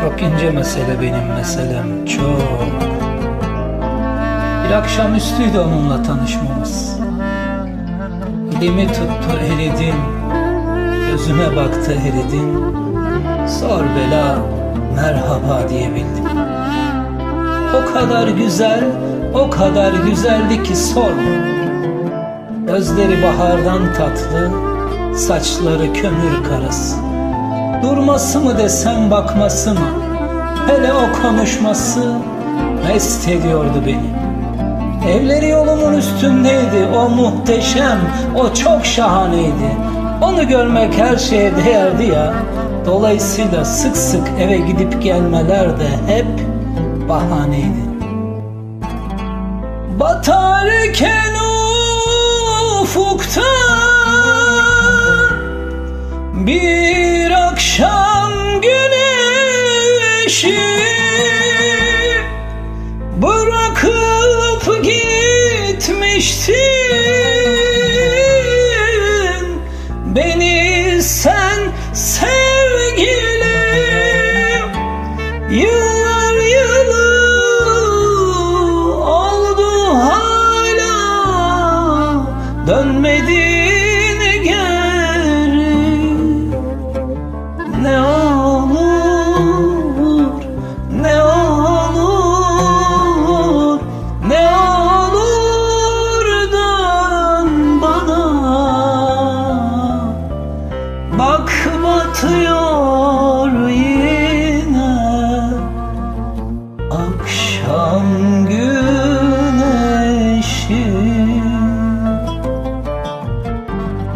Çok ince mesele benim meselem çok. Bir akşam üstüydü onunla tanışmamız. Elimi tuttu eridim. Gözüme baktı eridim. Sor bela merhaba diyebildim. O kadar güzel, o kadar güzeldi ki sorma Gözleri bahardan tatlı, saçları kömür karası Durması mı desem bakması mı? Hele o konuşması mest ediyordu beni? Evleri yolumun üstündeydi o muhteşem O çok şahaneydi. Onu görmek her şeye değerdi ya. Dolayısıyla sık sık eve gidip gelmeler de hep bahaneydi. Batarken ufukta bir akşam güneşi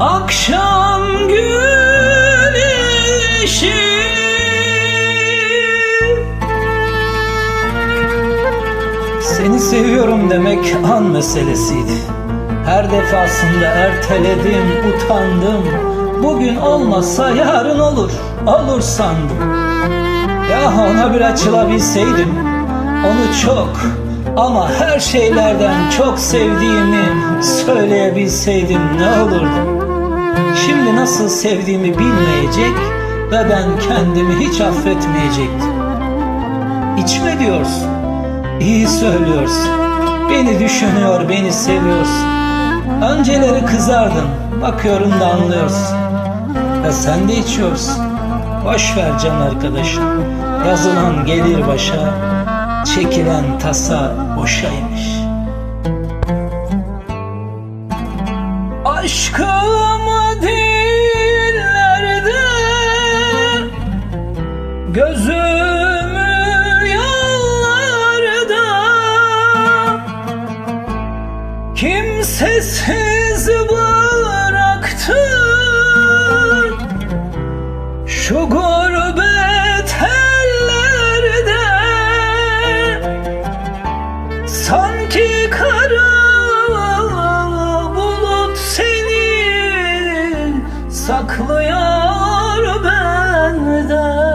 Akşam güneşi. Seni seviyorum demek an meselesiydi. Her defasında erteledim, utandım. Bugün olmasa yarın olur, olur sandım. Ya ona bir açılabilseydim Onu çok ama her şeylerden çok sevdiğimi söyleyebilseydim ne olurdu? Şimdi nasıl sevdiğimi bilmeyecek ve ben kendimi hiç affetmeyecektim. İçme diyorsun. İyi söylüyorsun. Beni düşünüyor, beni seviyorsun. Önceleri kızardın. Bakıyorum da anlıyorsun. Ve sen de içiyorsun. Boş ver can arkadaşım. Yazılan gelir başa. Çekilen tasa boşaymış. Aşkımı Gözümü yollarda Kimsesiz bıraktın. Şu gurbet ellerde Sanki kara bulut seni saklıyor benden